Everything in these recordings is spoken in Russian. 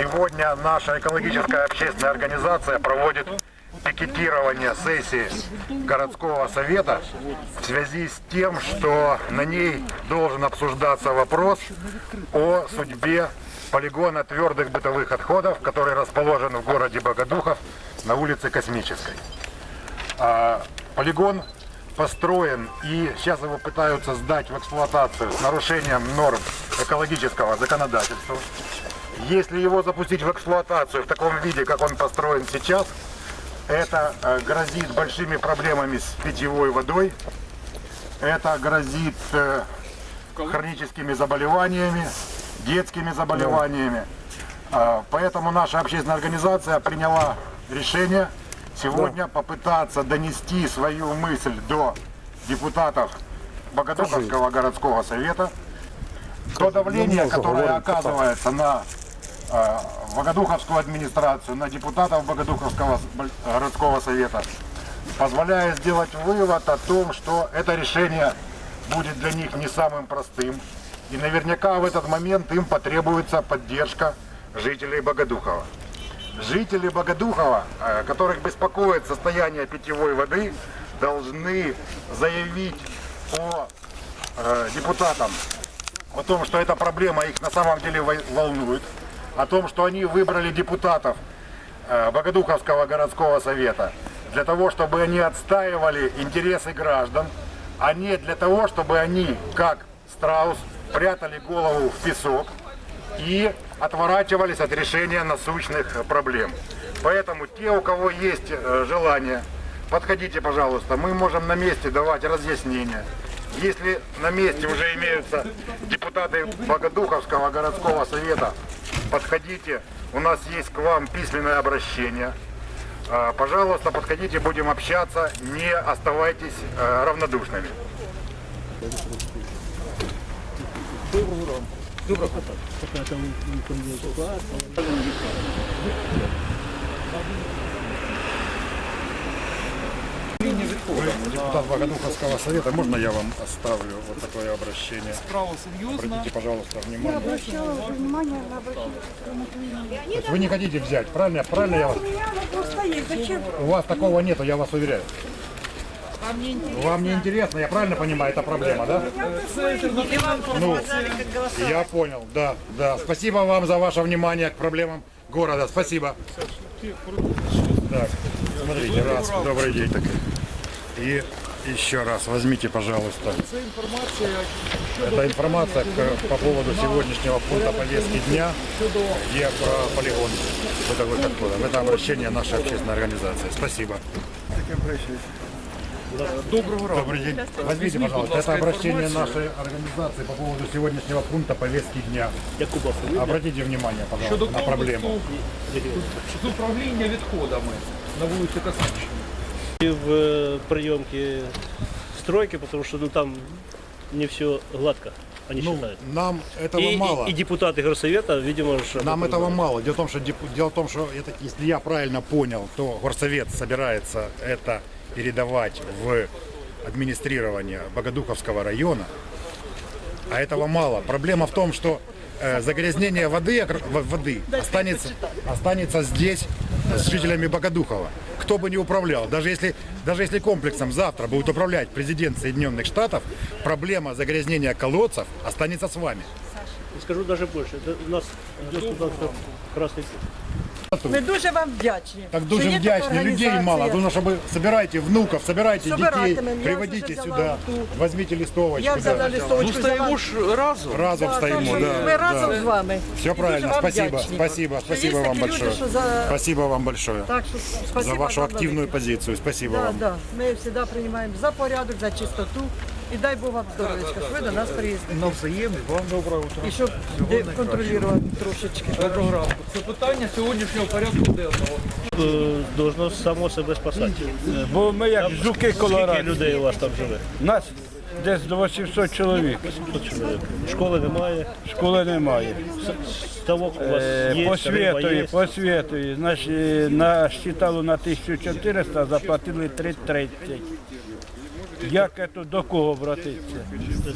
Сегодня наша экологическая общественная организация проводит пикетирование сессии городского совета в связи с тем, что на ней должен обсуждаться вопрос о судьбе полигона твердых бытовых отходов, который расположен в городе Богодухов на улице Космической. А, Полигон построен и сейчас его пытаются сдать в эксплуатацию с нарушением норм экологического законодательства. Если его запустить в эксплуатацию в таком виде, как он построен сейчас, это э, грозит большими проблемами с питьевой водой, это грозит э, хроническими заболеваниями, детскими заболеваниями. А, Поэтому наша общественная организация приняла решение сегодня попытаться донести свою мысль до депутатов Богодуховского городского совета, то давление, которое оказывается на Богодуховскую администрацию, на депутатов Богодуховского городского совета, позволяя сделать вывод о том, что это решение будет для них не самым простым. И наверняка в этот момент им потребуется поддержка жителей Богодухова. Жители Богодухова, э, которых беспокоит состояние питьевой воды, должны заявить по э, депутатам о том, что эта проблема их на самом деле волнует, о том, что они выбрали депутатов э, Богодуховского городского совета для того, чтобы они отстаивали интересы граждан, а не для того, чтобы они, как страус, прятали голову в песок и отворачивались от решения насущных проблем. Поэтому те, у кого есть э, желание, подходите, пожалуйста, мы можем на месте давать разъяснения. Если на месте уже имеются депутаты Богодуховского городского совета, подходите, у нас есть к вам письменное обращение. А, Пожалуйста, подходите, будем общаться, не оставайтесь э, равнодушными. Депутат Богодуховского совета, можно я вам оставлю вот такое обращение? Справа серьезно. Обратите, пожалуйста, Я внимание. обращала внимание на обращение. То есть вы не хотите взять, правильно? Правильно я вас... У меня вопрос стоит. Зачем? У вас такого нету, я вас уверяю. Вам не интересно, я правильно понимаю, это проблема, да? Ну, я понял, да, да. Спасибо вам за ваше внимание к проблемам города. Спасибо. Так, смотрите, раз, добрый день. Так. И еще раз возьмите, пожалуйста. Это информация по поводу сегодняшнего пункта повестки дня, где про полигон бытовых отходов. Это обращение нашей общественной организации. Спасибо. доброго ранку. Добрый день. Возьмите, Візьміть, будь пожалуйста, ласка, это обращение інформацію. нашей организации по поводу сегодняшнего пункта повестки дня. Обратите внимание, Щодо пожалуйста, на проблему. комплексу з управління відходами на вулиці Космічній. И в э, приемке стройки, потому что ну, там не все гладко, они Ну, считают. нам этого И, мало. и, и депутаты горсовета, видимо, что Нам этого мало. Дело в том, что, деп- дело в том, что это, если я правильно понял, то горсовет собирается это передавать в администрирование Богодуховского района, а этого мало. Проблема в том, что э, загрязнение воды, воды останется, останется здесь с жителями Богодухова. Кто бы ни управлял, даже если, даже если комплексом завтра будет управлять президент Соединенных Штатов, проблема загрязнения колодцев останется с вами. Скажу даже больше, это у нас идет туда красный. Ми дуже вам вдячні. Так що дуже є така вдячні, людей організація. мало. Нужно, чтобы собирайте внуков, собирайте Собирайте детей, мене, я приводите вже сюда, взяла ту. возьмите листовочку. Я взяла да. листовочку. Ну, стоїмо ж разом. Разом Да, стоимо, так, да. Ми разом да. з вами. Все І правильно, дуже вам спасибо, вдячні. спасибо, Що спасибо є вам такі большое. Люди, що за... Спасибо вам большое Так, що спасибо за вашу вам активную велике. позицию. Спасибо Да, вам. да. Ми завжди приймаємо за порядок, за чистоту. І дай Бог вам здоров'ячка, що ви до нас приїздите. Навзаєм, вам доброго утра. І щоб контролювати трошечки. Доброго ранку. Це питання сьогоднішнього порядку денного. Э, Должно само себе спасати. Бо ми як жуки Скільки людей у вас там живе? Нас десь до 800 чоловік. 100 чоловік. Школи немає, Школи немає. ставок у вас Е, є, риба Посвітої, є. Значить, на на 1400, а заплатили 330. Як це до кого обратитися?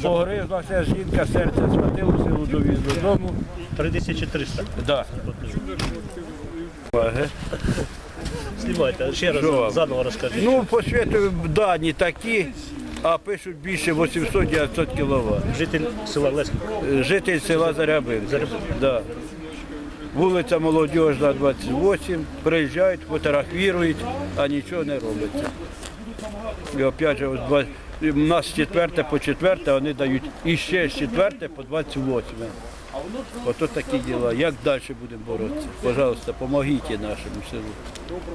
Погризлася жінка, серце схватило, силу довіз додому. 3300. Да. Знімайте, ще раз заново розкажіть. Ну, по світу дані такі, а пишуть більше 800-900 кВт. Житель села Леськів. Житель села Зарябин. Да. Вулиця Молодіжна, 28. Приїжджають, фотографірують, а нічого не робиться. І опять же, ось два- у нас з 4 по 4, вони дають і ще з 4 по 28. Ото такі діла. Як далі будемо боротися? Пожалуйста, допомогіть нашому селу.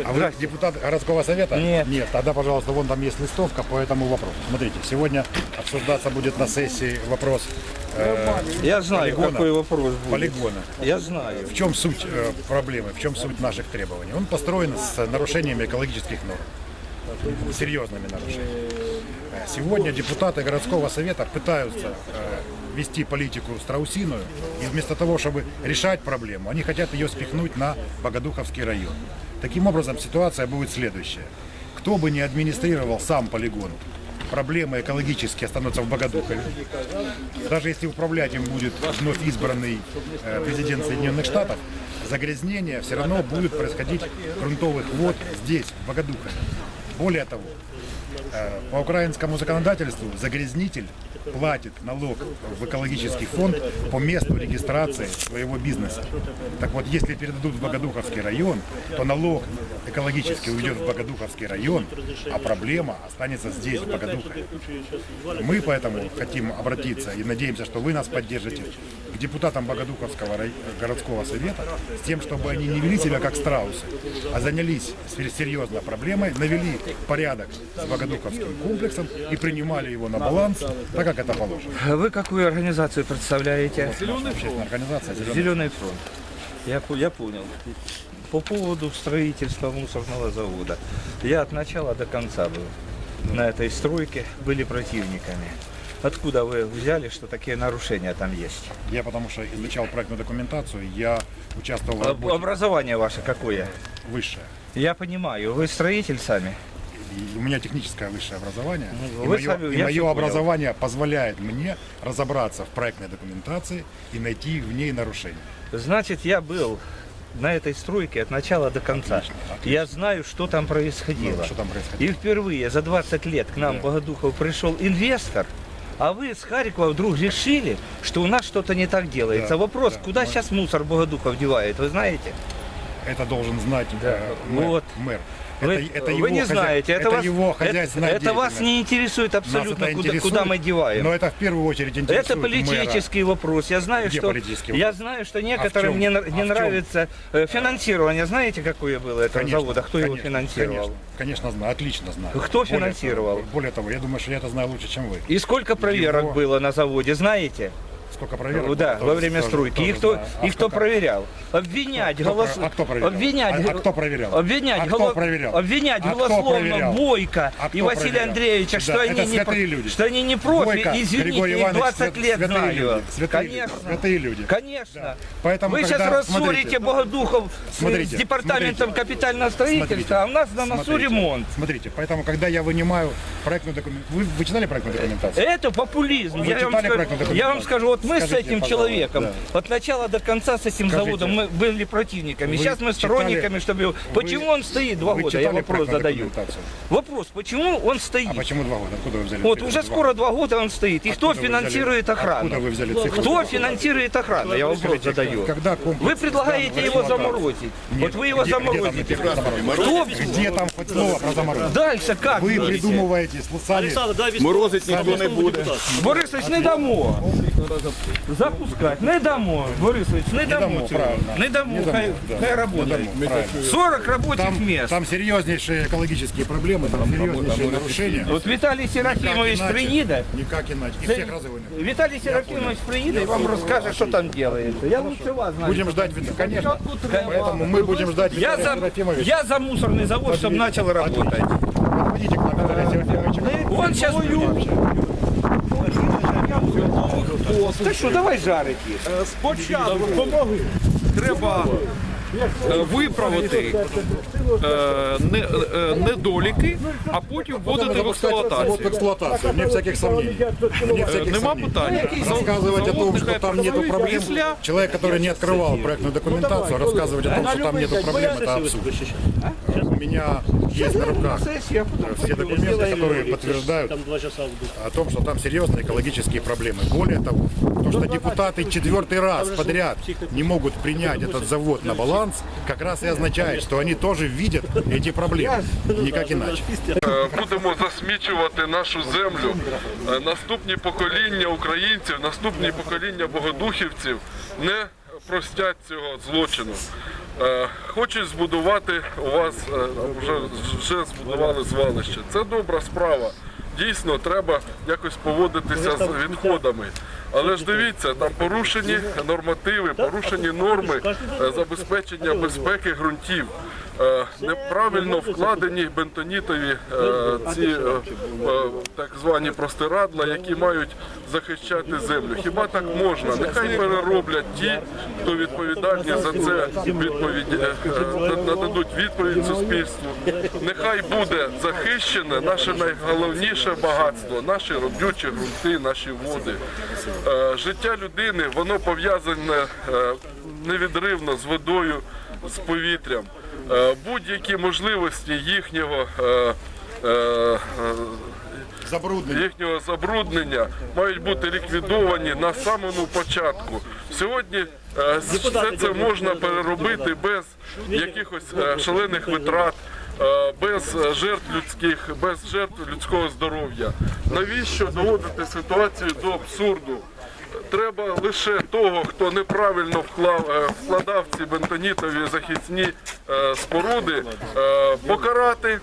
А вы депутат городского совета? Нет. Нет, тогда, пожалуйста, вон там есть листовка по этому вопросу. Смотрите, сегодня обсуждаться будет на сессии вопрос э, Я знаю, Полигона. какой вопрос будет. полигона. Я знаю. В чем суть э, проблемы, в чем суть наших требований? Он построен с нарушениями экологических норм, серьезными нарушениями. Сегодня депутаты городского совета пытаются э, вести политику страусиную, и вместо того, чтобы решать проблему, они хотят ее спихнуть на Богодуховский район. Таким образом, ситуация будет следующая. Кто бы ни администрировал сам полигон, проблемы экологические останутся в Богодухове. Даже если управлять им будет вновь избранный э, президент Соединенных Штатов, загрязнение все равно будет происходить грунтовых вод здесь, в Богодухове. Более того, э, по украинскому законодательству загрязнитель платит налог в экологический фонд по месту регистрации своего бизнеса. Так вот, если передадут в Богодуховский район, то налог экологически уйдет в Богодуховский район, а проблема останется здесь, в Богодухове. Мы поэтому хотим обратиться и надеемся, что вы нас поддержите депутатам Богодуховского рай- городского совета с тем, чтобы они не вели себя как страусы, а занялись сер- серьезно проблемой, навели порядок с Богодуховским комплексом и принимали его на баланс, так как это положено. Вы какую организацию представляете? Общественная организация «Зеленый Зеленый фронт. Я, я понял. По поводу строительства мусорного завода. Я от начала до конца был на этой стройке, были противниками. Откуда вы взяли, что такие нарушения там есть? Я потому что изучал проектную документацию, я участвовал в работе Образование ваше какое? высшее. Я понимаю, вы строитель сами. И у меня техническое высшее образование. Ну, и мое, сами- и мое всё понял. образование позволяет мне разобраться в проектной документации и найти в ней нарушения. Значит, я был на этой стройке от начала до конца. Отлично, отлично. Я знаю, что там происходило. Ну, что там происходило? И впервые за 20 лет к нам в Богодухов пришел инвестор, а вы с Харькова вдруг решили, что у нас что-то не так делается. Да, Вопрос, да, куда мы- сейчас мусор Богодухов девает, вы знаете? Это должен знать Да, э, мэр. вот. мэр. Вы, Это, это вы его не хозя- знаете, это, это вас, его это, хозяйственная это вас деятельность. не интересует абсолютно, это куда, интересует, куда мы деваем. Но это в первую очередь интересует Это политический вопрос. Я знаю, Где что я знаю, что А некоторым не, А в не чем? нравится э, финансирование. Знаете, какое было этого Конечно, завода? Кто его конечно, финансировал? Конечно, конечно знаю, отлично знаю. Кто Более финансировал? Более того, я думаю, что я это знаю лучше, чем вы. И сколько проверок Его- было на заводе, знаете? Сколько проверок? Да, было, во время стройки. тоже И кто. А и кто как? проверял? Обвинять Кто голос... про- а кто проверял? Обвинять... А- а кто проверял? Обвинять, А кто проверял? Обвинять А кто голословно проверял? Бойко А кто и Василия проверял? Андреевича, Да, что, они не, люди. что они не профи, Бойко, извините, Григорий их Иванович, 20 свят- лет святые знаю. люди, святые люди, Конечно. святые люди. Конечно. Поэтому, Вы сейчас рассорите Богодухов с- Смотрите, с департаментом смотрите. капитального строительства, Смотрите, а у нас на носу смотрите, ремонт. Смотрите, поэтому, когда я вынимаю проектную документацию... Вы, вы читали проектную документацию? Это популизм. Вы Я вам, читали скажу, проектную документацию? я вам скажу, вот мы с Скажите, этим пожалуйста, человеком да. от начала до конца с этим Скажите, заводом мы были противниками. вы Сейчас мы читали- сторонниками, чтобы его... Почему он стоит два Вы года? Я читали вопрос задаю. Вопрос, почему он стоит? А почему два года? Откуда вы взяли Вот уже два? скоро два года он стоит. И кто Откуда вы взяли- финансирует Откуда охрану? вы взяли цифру? Кто финансирует охрану? Я вопрос Скажите, задаю. Когда комплекс Вы предлагаете его заморозить. Нет, Вот вы его где- где там заморозите. заморозить? Кто? Где там хоть слово про заморозку? Дальше как? Вы придумываете сами. Олександр, дай Морозить ніхто не буде. Борисович, не дамо. Запускать не дамо. Борисович, не. Не дамо, Не дамо, хай, да. хай работает. дамо, правильно. 40 рабочих Там, мест. там серьезнейшие экологические проблемы, там серьезнейшие нарушения. Вот Виталий Серафимович приедет. Никак иначе. И всех разывыли. Виталий Серафимович приедет и вам расскажет, что там делается. Я лучше вас знаю. Будем ждать, конечно. Поэтому мы будем ждать Я Виталия за, Серафимовича. я за мусорный завод, чтобы начал работать. Подходите к нам, Виталий Серафимович. Он сейчас... Ты что, давай жарить їх. Спочатку треба е, виправити недоліки, а потім вводити в Вот експлуатацію. в эксплуатацию, вне всяких сомнений. Вне Е, всяких Нема сомнений. питань. Рассказывать о том, Завод что нехай там нету працює проблем, після человек, который не открывал проектную документацию, рассказывать о том, что там нету проблем, это абсурд. У меня есть на руках Сессия, все документы, которые подтверждают Там два часа будет. о том, что там серьезные экологические проблемы. Более того, то, что депутаты четвертый раз подряд не могут принять этот завод на баланс, как раз и означает, что они тоже видят эти проблемы. Никак иначе. Будемо засмічувати нашу землю. Е, Наступні покоління українців, наступні покоління богодухівців не простять цього злочину. Е, Хочуть збудувати у вас, е, вже, вже збудували звалище. Це добра справа. Дійсно, треба якось поводитися з відходами. Але ж дивіться, там порушені нормативи, порушені норми забезпечення безпеки ґрунтів. Е, Неправильно вкладені бентонітові е, ці е, так звані простирадла, які мають захищати землю. Хіба так можна? Нехай перероблять ті, хто відповідальні за це нададуть відповідь суспільству. Нехай буде захищене наше найголовніше багатство, наші родючі ґрунти, наші води. Життя людини воно пов'язане невідривно з водою, з повітрям. Е, Будь-які можливості їхнього е, е, Забруднення. їхнього забруднення мають бути ліквідовані на самому початку. Сьогодні все це можна переробити без якихось шалених витрат. Без жертв людських, без жертв людського здоров'я. Навіщо доводити ситуацію до абсурду? Треба лише того, хто неправильно вклав, е, вкладав ці бентонітові захисні е, споруди, е, покарати,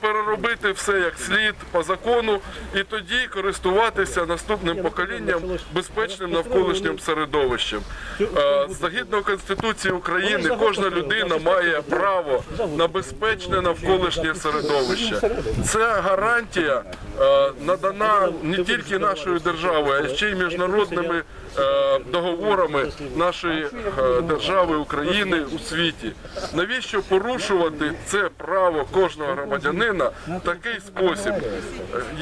переробити все як слід по закону, і тоді користуватися наступним поколінням безпечним навколишнім середовищем. Згідно Конституції України, кожна людина має право на безпечне навколишнє середовище. Це гарантія надана не тільки нашою державою, а ще й міжнародними е, договорами нашої е, держави України у світі. Навіщо порушувати це право кожного громадянина в такий спосіб?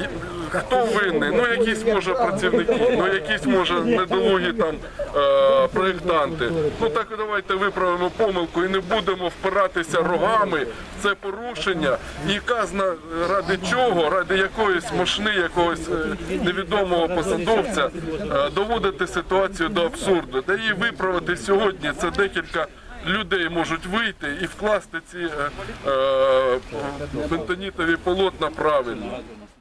Е, Хто винний? Ну якісь може працівники, ну якісь може недолугі там проєктанти. Ну так давайте виправимо помилку і не будемо впиратися рогами в це порушення. І казна ради чого, ради якоїсь мошни, якогось е, невідомого посадовця е, доводити ситуацію до абсурду. Та її виправити сьогодні це декілька. Людей можуть вийти і вкласти ці е, е, бентонітові полотна правильно.